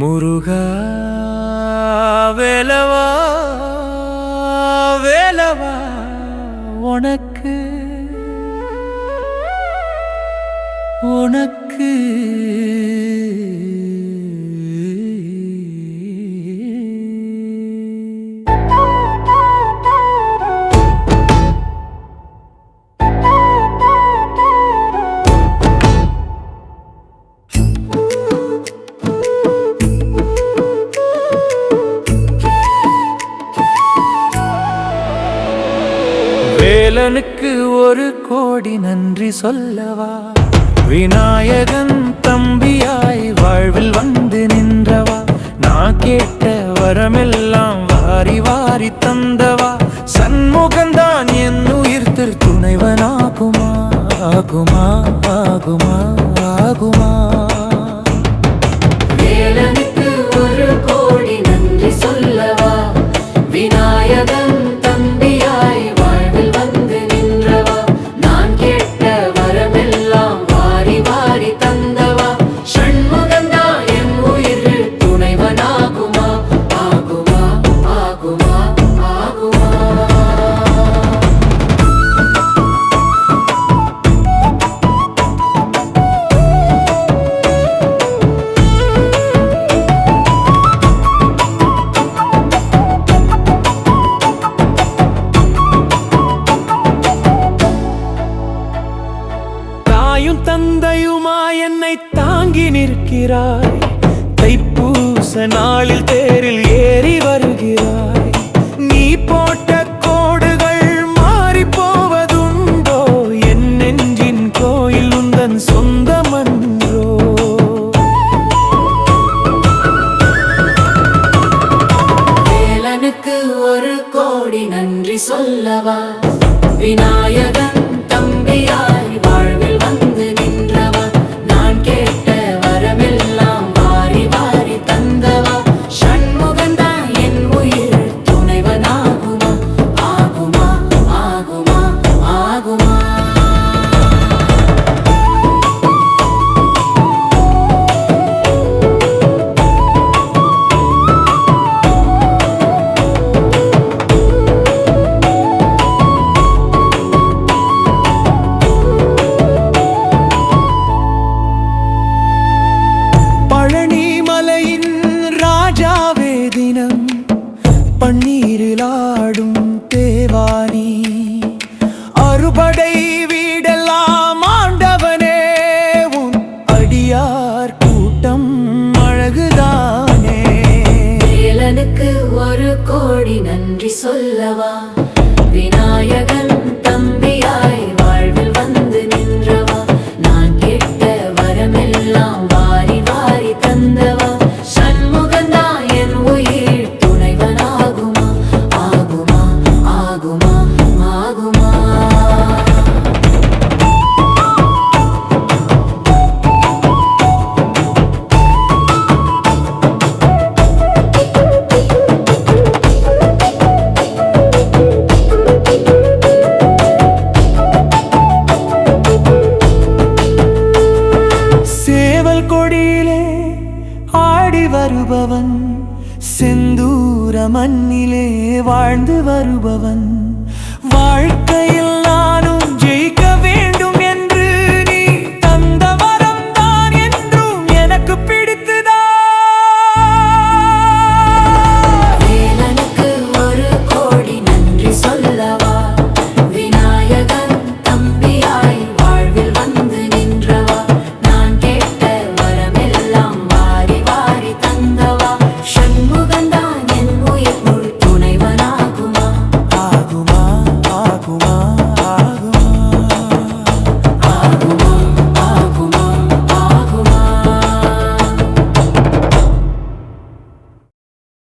முருகா வேலவா வேலவா உனக்கு உனக்கு. வேலனுக்கு ஒரு கோடி நன்றி சொல்லவா? விநாயகன் என்னை தாங்கி நிற்கிறாய். தைப்பூச நாளில் தேரில் ஏறி வருகிறாய். நீ போட்ட கோடுகள் மாறி போவதுண்டோ என் நெஞ்சின் கோயில் உந்தன் சொந்தமன்றோ? வேலனுக்கு ஒரு கோடி நன்றி சொல்லவா? விநாயகர் தேவானி. அறுபடை வீடெல்லாம் ஆண்டவனே உன் அடியார் கூட்டம் அழகுதானே. ஒரு கோடி நன்றி சொல்லவா? வருபவன் செந்தூர மண்ணிலே வாழ்ந்து வருபவன். வாழ்க்கையில்